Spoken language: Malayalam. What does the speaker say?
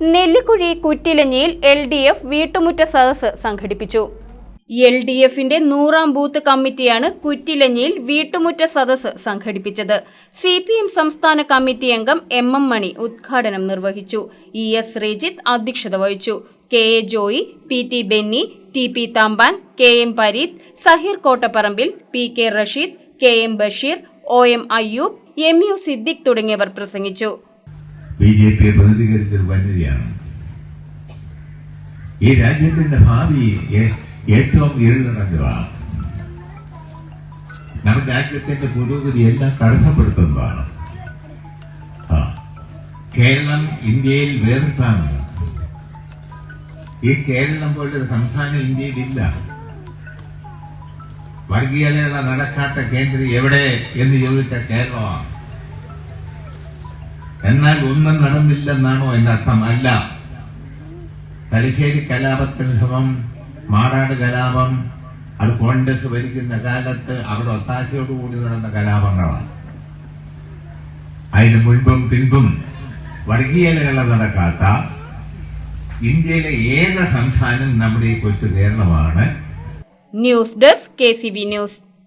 നെല്ലിക്കുഴി കുറ്റിലഞ്ഞിയിൽ എൽ ഡി എഫ് വീട്ടുമുറ്റ സദസ്സ് സംഘടിപ്പിച്ചു. എൽ ഡി എഫിന്റെ നൂറാം ബൂത്ത് കമ്മിറ്റിയാണ് കുറ്റിലഞ്ഞിയിൽ വീട്ടുമുറ്റ സദസ്സ് സംഘടിപ്പിച്ചത്. സി പി എം സംസ്ഥാന കമ്മിറ്റി അംഗം എം എം മണി ഉദ്ഘാടനം നിർവഹിച്ചു. ഇ എസ് ശ്രീജിത്ത് അധ്യക്ഷത വഹിച്ചു. K A Joy P T Benny T P Thampan K M Pareeth Saheer Kottaparambil P K Rasheed K M Basheer O M Ayyoob M U Siddique തുടങ്ങിയവർ പ്രസംഗിച്ചു. ബി ജെ പിയെ പ്രതികരിച്ചൊരു വനിതയാണ്. ഈ രാജ്യത്തിന്റെ ഭാവി ഏറ്റവും ഇരുളടങ്ങുകയാണ് നമ്മുടെ രാജ്യത്തിന്റെ പുരോഗതി എല്ലാം തടസ്സപ്പെടുത്തുന്നതാണ്. കേരളം ഇന്ത്യയിൽ വേറിട്ടാണ്. ഈ കേരളം പോലൊരു സംസ്ഥാനം ഇന്ത്യയിൽ ഇല്ല വർഗീയതയുള്ള നടക്കാത്ത കേന്ദ്രം എവിടെ എന്ന് ചോദിച്ച കേരളമാണ്. എന്നാൽ ഒന്നും നടന്നില്ലെന്നാണോ എന്റെ അല്ല. തലശ്ശേരി കലാപത്തിന് ശ്രമം മാറാട് കലാപം അത് കോൺഗ്രസ് ഭരിക്കുന്ന കാലത്ത് അവിടെ ഒത്താശയോടുകൂടി നടന്ന കലാപങ്ങളാണ്. അതിന് മുൻപും പിൻപും വർഗീയതകളെ നടക്കാത്ത ഇന്ത്യയിലെ ഏക സംസ്ഥാനം നമ്മുടെ ഈ കൊച്ചു കേരളമാണ്. News desk K C B news.